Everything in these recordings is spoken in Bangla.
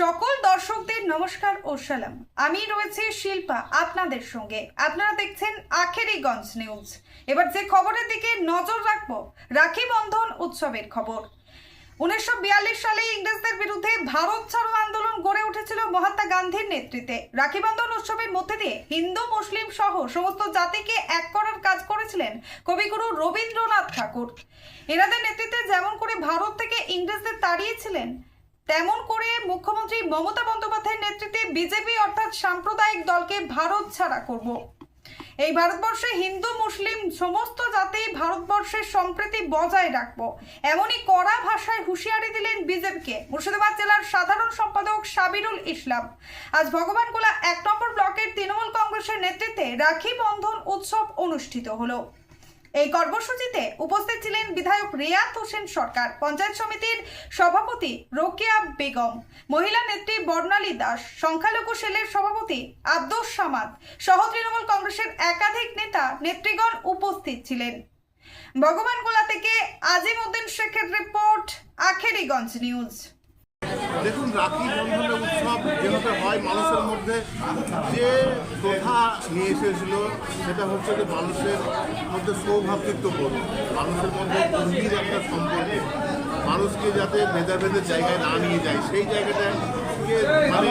সকল দর্শকদের নমস্কার ও সালাম। আমি রয়েছে শিল্পা আপনাদের সঙ্গে। আপনারা দেখছেন আখেরিগঞ্জ নিউজ। এবার যে খবরের দিকে নজর রাখব, রাখি বন্ধন উৎসবের খবর। উনিশশো সালে ইংরেজদের বিরুদ্ধে ভারত ছাড়ো আন্দোলন গড়ে উঠেছিল মহাত্মা গান্ধীর নেতৃত্বে। রাখি বন্ধন উৎসবের মধ্যে দিয়ে হিন্দু, মুসলিম সহ সমস্ত জাতিকে এক করার কাজ করেছিলেন কবিগুরু রবীন্দ্রনাথ ঠাকুর। এনাদের নেতৃত্বে যেমন করে ভারত থেকে ইংরেজদের তাড়িয়েছিলেন, তেমন করে মুখ্যমন্ত্রী মমতা বন্দ্যোপাধ্যায়ের নেতৃত্বে বিজেপি অর্থাৎ সাম্প্রদায়িক দলকে ভারত ছাড়া করব। এই ভারতবর্ষে হিন্দু, মুসলিম, সমস্ত জাতি ভারতবর্ষের সম্প্রীতি বজায় রাখব। এমনই কড়া ভাষায় হুঁশিয়ারি দিলেন বিজেপিকে। মুর্শিদাবাদ জেলার সাধারণ সম্পাদক সাবিরুল ইসলাম। আজ ভগবানগোলা এক নম্বর ব্লকের তৃণমূল কংগ্রেসের নেতৃত্বে রাখি বন্ধন উৎসব অনুষ্ঠিত হলো। এই কর্মসূচিতে উপস্থিত ছিলেন বিধায়ক রিয়াত হোসেন সরকার, পঞ্চায়েত সমিতির সভাপতি রোকেয়া বেগম, মহিলা নেত্রী বর্ণালী দাস, সংখ্যালঘু সেলের সভাপতি আব্দুস সামাদ সহ তৃণমূল কংগ্রেসের একাধিক নেতা নেতৃগণ উপস্থিত ছিলেন। ভগবানগোলা থেকে আজিমউদ্দিন শেখের রিপোর্ট, আখেরিগঞ্জ নিউজ। দেখুন, রাখি বন্ধনের উৎসব যেভাবে হয় মানুষের মধ্যে, যে প্রথা নিয়ে এসেছিল, সেটা হচ্ছে যে মানুষের মধ্যে সৌভাতৃত্ববোধ, মানুষের মধ্যে একটা সম্পর্ক, মানুষকে যাতে ভেদাভেদের জায়গায় না নিয়ে যায়, সেই জায়গাটাকে মানে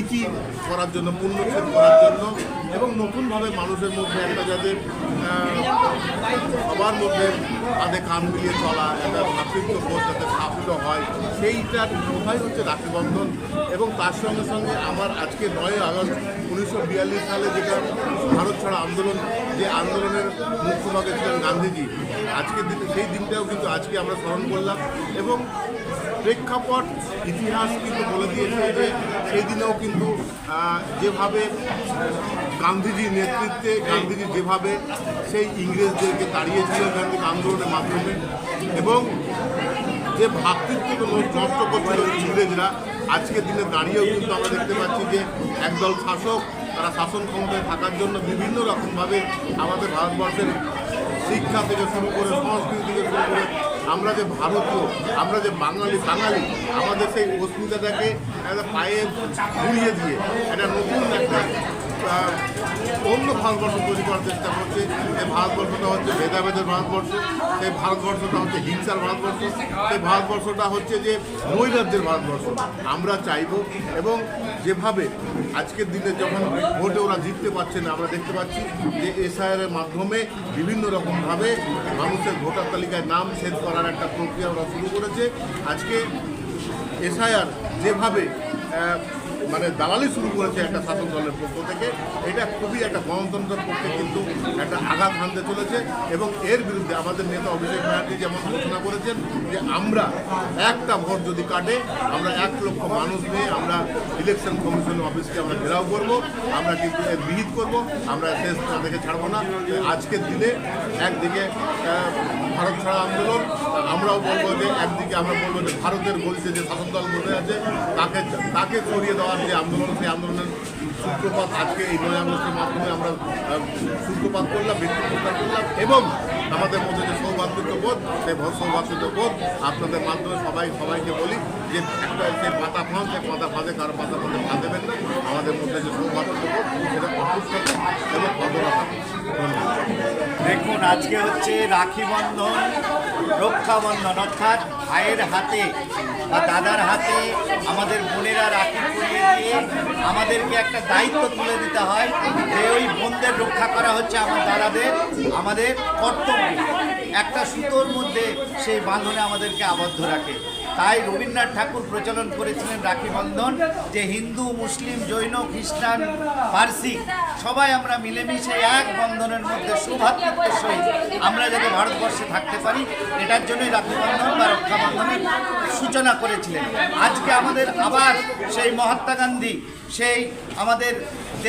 ইতি করার জন্য পূর্ণচ্ছেদ করার জন্য এবং নতুনভাবে মানুষের মধ্যে একটা যাতে সবার মধ্যে তাদের কান মিলিয়ে চলা, একটা ভাতৃত্ববোধ যাতে স্থাপিত হয়, সেইটার কোথায় হচ্ছে রাখি বন্ধন এবং তার সঙ্গে সঙ্গে আমার আজকে নয় আগস্ট উনিশশো বিয়াল্লিশ সালে যেটা ভারত ছাড়া আন্দোলন, যে আন্দোলনের মুখ্যভাগে ছিলেন গান্ধীজি, আজকের দিনে, সেই দিনটাও কিন্তু আজকে আমরা স্মরণ করলাম। এবং প্রেক্ষাপট, ইতিহাস কিন্তু বলে দিয়েছে যে সেই দিনেও কিন্তু যেভাবে গান্ধীজির নেতৃত্বে, গান্ধীজি যেভাবে সেই ইংরেজদেরকে তাড়িয়েছিল এখান থেকে আন্দোলনের মাধ্যমে, এবং যে ভ্রাতৃত্বকে নষ্ট করছিল ইংরেজরা, আজকের দিনে দাঁড়িয়েও কিন্তু আমরা দেখতে পাচ্ছি যে একদল শাসক তারা শাসন ক্ষমতায় থাকার জন্য বিভিন্ন রকমভাবে আমাদের ভারতবর্ষের শিক্ষা থেকে শুরু করে সংস্কৃতি থেকে শুরু করে আমরা যে ভারতীয়, আমরা যে বাঙালি বাঙালি, আমাদের সেই অস্মিতাটাকে একটা পায়ে ঘুরিয়ে দিয়ে একটা নতুন একটা অন্য ভারতবর্ষ তৈরি করার চেষ্টা করছে। এই ভারতবর্ষটা হচ্ছে ভেদাভেদের ভারতবর্ষ, সেই ভারতবর্ষটা হচ্ছে হিংসার ভারতবর্ষ, সেই ভারতবর্ষটা হচ্ছে যে নৈরাজ্যের ভারতবর্ষ। আমরা চাইব এবং যেভাবে আজকের দিনে যখন ভোটে ওরা জিততে পারছে না, আমরা দেখতে পাচ্ছি যে এসআইআরের মাধ্যমে বিভিন্ন রকমভাবে মানুষের ভোটার তালিকায় নাম সেদ করার একটা প্রক্রিয়া ওরা শুরু করেছে। আজকে এসআইআর যেভাবে মানে দালালি শুরু করেছে একটা শাসক দলের পক্ষ থেকে। এটা খুবই একটা গণতন্ত্রের পক্ষে কিন্তু একটা আঘাত হানতে চলেছে এবং এর বিরুদ্ধে আমাদের নেতা অভিষেক ব্যানার্জি যেমন ঘোষণা করেছেন যে আমরা একটা ভোট যদি কাটে, আমরা এক লক্ষ মানুষ নিয়ে আমরা ইলেকশন কমিশন অফিসকে আমরা ঘেরাও করব, আমরা কিন্তু এর বিহিত করব, আমরা শেষ দেখে ছাড়বো না। আজকের দিনে একদিকে ভারত ছাড়া আন্দোলন, আমরাও বলব যে একদিকে আমরা বলব যে ভারতের বলছে যে শাসক দল বসে আছে, তাকে তাকে সরিয়ে দেওয়ার যে আন্দোলন, সেই আন্দোলনের সূত্রপাত আজকে এই নয় আগস্টের মাধ্যমে আমরা সূত্রপাত করলাম বিদ্যুৎ করলাম এবং আমাদের মধ্যে যে সৌভাতৃত্ববোধ সেই সৌভাতৃত্ববোধ আপনাদের মাধ্যমে সবাই, সবাইকে বলি যে একটা সেই পাতা ফাঁস সেই পাতা ফাঁদে কারও পাতা ফাঁদে ফা দেবেন না। আমাদের মধ্যে যে সৌভাতৃত্ববোধ সেটা অসুস্থ এবং ধন্যবাদ দেখুন, আজকে হচ্ছে রাখি বন্ধন রক্ষাবন্ধন অর্থাৎ ভাইয়ের হাতে বা দাদার হাতে আমাদের বোনেরা রাখি পরিয়ে দিয়ে আমাদেরকে একটা দায়িত্ব তুলে দিতে হয় যে ওই বোনদের রক্ষা করা হচ্ছে আমার দাদাদের, আমাদের কর্তব্য। একটা সুতোর মধ্যে সেই বাঁধনে আমাদেরকে আবদ্ধ রাখে। তাই রবীন্দ্রনাথ ঠাকুর প্রচলন করেছিলেন রাখি বন্ধন, যে হিন্দু, মুসলিম, জৈন, খ্রিস্টান, পার্সি, সবাই আমরা মিলেমিশে এক বন্ধনের মধ্যে সৌভাতৃত্বের সহিত আমরা যাতে ভারতবর্ষে থাকতে পারি, এটার জন্যই রাখি বন্ধন বা রক্ষা বন্ধনের সূচনা করেছিলেন। আজকে আমাদের আবার সেই মহাত্মা গান্ধী, সেই আমাদের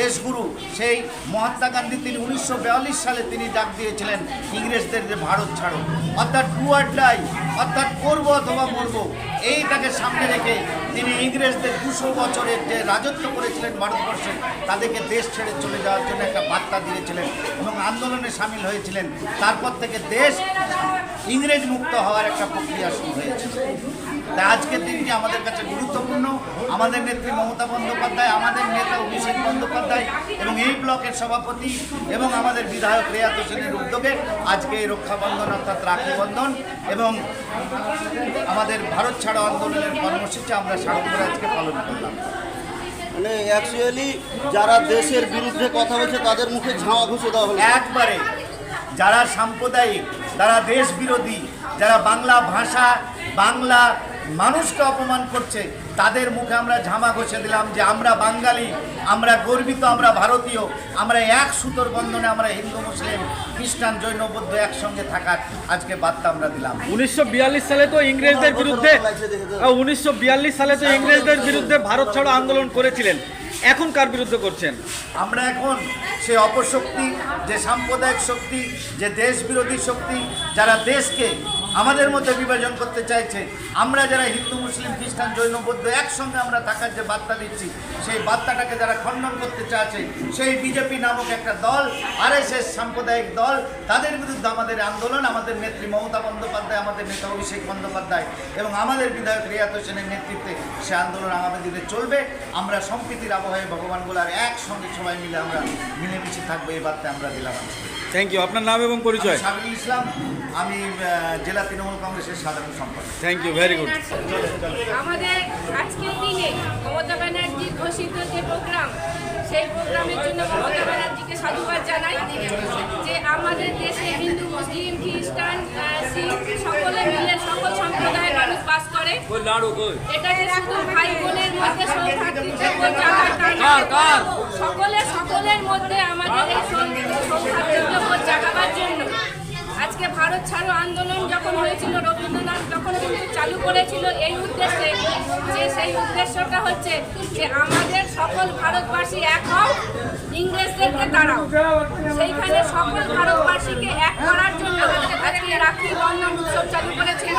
দেশগুরু সেই মহাত্মা গান্ধী, তিনি উনিশশো বিয়াল্লিশ সালে তিনি ডাক দিয়েছিলেন, ইংরেজদের ভারত ছাড়ো। অর্থাৎ টু আর ডাই, অর্থাৎ করব অথবা মরবো। এইটাকে সামনে রেখে তিনি ইংরেজদের দুশো বছরের যে রাজত্ব করেছিলেন ভারতবর্ষে, তাদেরকে দেশ ছেড়ে চলে যাওয়ার জন্য একটা বার্তা দিয়েছিলেন এবং আন্দোলনে সামিল হয়েছিলেন। তারপর থেকে দেশ ইংরেজ মুক্ত হওয়ার একটা প্রক্রিয়া শুরু হয়েছে। তাই আজকের দিনটি আমাদের কাছে গুরুত্বপূর্ণ। আমাদের নেত্রী মমতা বন্দ্যোপাধ্যায়, আমাদের নেতা অভিষেক বন্দ্যোপাধ্যায় এবং এই ব্লকের সভাপতি এবং আমাদের বিধায়ক রেয়াত হোসেনের উদ্যোগে আজকে এই রক্ষাবন্ধন অর্থাৎ রাখি বন্ধন এবং আমাদের ভারত ছাড়ো আন্দোলনের কর্মসূচি আমরা স্মারক আজকে পালন করলাম। মানে অ্যাকচুয়ালি যারা দেশের বিরুদ্ধে কথা বলছে তাদের মুখে ঝাঁওয়া ঘুষে দেওয়া হলো। একবারে যারা সাম্প্রদায়িক যারা দেশ বিরোধী যারা বাংলা ভাষা বাংলা মানুষকে অপমান করছে তাদের মুখে আমরা ঝামা ঘষে দিলাম যে আমরা বাঙালি আমরা গর্বিত আমরা ভারতীয় আমরা এক সুতোর বন্ধনে আমরা হিন্দু মুসলিম খ্রিস্টান জৈন বৌদ্ধ একসঙ্গে থাকার আজকে বার্তা আমরা দিলাম। উনিশশো বিয়াল্লিশ সালে তো ইংরেজদের বিরুদ্ধে উনিশশো বিয়াল্লিশ সালে তো ইংরেজদের বিরুদ্ধে ভারত ছাড়ো আন্দোলন করেছিলেন। এখন কার বিরুদ্ধে করছেন? আমরা এখন সে অপশক্তি যে সাম্প্রদায়িক শক্তি যে দেশ বিরোধী শক্তি যারা দেশকে আমাদের মধ্যে বিভাজন করতে চাইছে। আমরা যারা হিন্দু মুসলিম খ্রিস্টান জৈন বৌদ্ধ একসঙ্গে আমরা থাকার যে বার্তা দিচ্ছি সেই বার্তাটাকে যারা খণ্ডন করতে চাইছে সেই বিজেপি নামক একটা দল আরএসএস সাম্প্রদায়িক দল তাদের বিরুদ্ধে আমাদের আন্দোলন আমাদের নেত্রী মমতা বন্দ্যোপাধ্যায় আমাদের নেতা অভিষেক বন্দ্যোপাধ্যায় এবং আমাদের বিধায়ক রিয়াত হোসেনের নেতৃত্বে সে আন্দোলন আগামী দিনে চলবে। আমরা সম্প্রীতির আবহাওয়ায় ভগবান গোলার একসঙ্গে সবাই মিলে আমরা মিলেমিশে থাকব এই বার্তা আমরা দিলাম থ্যাংক ইউ আপনার নাম এবং পরিচয়? আমি সাবিরুল ইসলাম। আমি জেলা তৃণমূল কংগ্রেসের সাধারণ সম্পাদক। থ্যাংক ইউ ভেরি গুড আমাদের আজকের দিনে মমতা ব্যানার্জির ঘোষিত যে প্রোগ্রাম সেই প্রোগ্রামের জন্য মমতা ব্যানার্জিকে সাধুবাদ জানাই যে আমাদের দেশে হিন্দু মুসলিম খ্রিস্টান শিখ সকলে মিলে সকল সম্প্রদায়ের মানুষ বাস করে। এটা যে শুধু ভাই বোনের মধ্যে সকলে সকলের মধ্যে আমাদের এই সৌভ্রাতৃত্ববোধ জাগাবার জন্য আজকে ভারত ছাড়ো আন্দোলন যখন হয়েছিল, রবীন্দ্রনাথ যখন চালু করেছিল, এই উদ্দেশ্যে, যে সেই উদ্দেশ্যটা হচ্ছে যে আমাদের সকল ভারতবাসী এক হও, ইংরেজদেরকে তাড়াও। সেইখানে সকল ভারতবাসীকে এক করার জন্য আজকে রাখি বন্ধন উৎসব চালু করেছিল।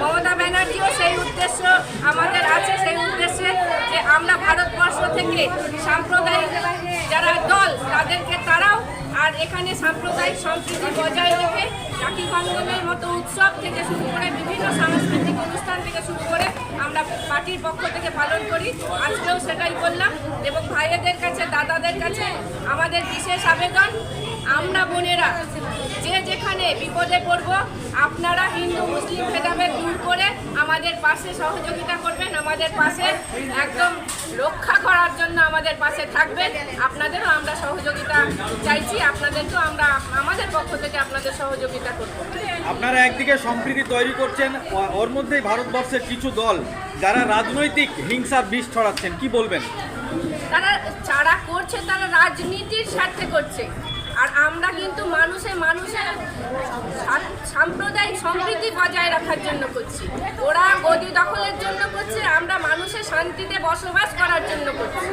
মমতা ব্যানার্জিও সেই উদ্দেশ্য আমাদের আছে, সেই উদ্দেশ্যে যে আমরা ভারতবর্ষ থেকে সাম্প্রদায়িক যারা দল, তাদেরকে তাড়াও আর এখানে সাম্প্রদায়িক সম্প্রীতি বজায় রেখে রাখি বন্ধনের মতো উৎসব থেকে শুরু করে বিভিন্ন সাংস্কৃতিক অনুষ্ঠান থেকে শুরু করে আমরা পার্টির পক্ষ থেকে পালন করি। আজকেও সেটাই বললাম এবং ভাইয়েদের কাছে, দাদাদের কাছে আমাদের বিশেষ আবেদন, আমরা বোনেরা যে যেখানে বিপদে পড়ব, আপনারা হিন্দু, মুসলিম ভেদাভেদ দূর করে আমাদের পাশে সহযোগিতা করবেন, আমাদের পাশে একদম রক্ষা করার জন্য আমাদের পাশে থাকবেন। সহযোগিতা চাইছি আমরা আমাদের পক্ষ থেকে আপনাদের সহযোগিতা করব। আপনারা একদিকে সম্প্রীতি তৈরি করছেন ওর মধ্যেই ভারতবর্ষের কিছু দল যারা রাজনৈতিক হিংসার বিষ ছড়াচ্ছেন কি বলবেন? তারা যারা করছে তারা রাজনীতির স্বার্থে করছে। আর আমরা কিন্তু মানুষে মানুষের সাম্প্রদায়িক সম্প্রীতি বজায় রাখার জন্য করছি। ওরা গদি দখলের জন্য করছে আমরা মানুষের শান্তিতে বসবাস করার জন্য করছি।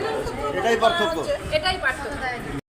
এটাই পার্থক্য। এটাই পার্থক্য।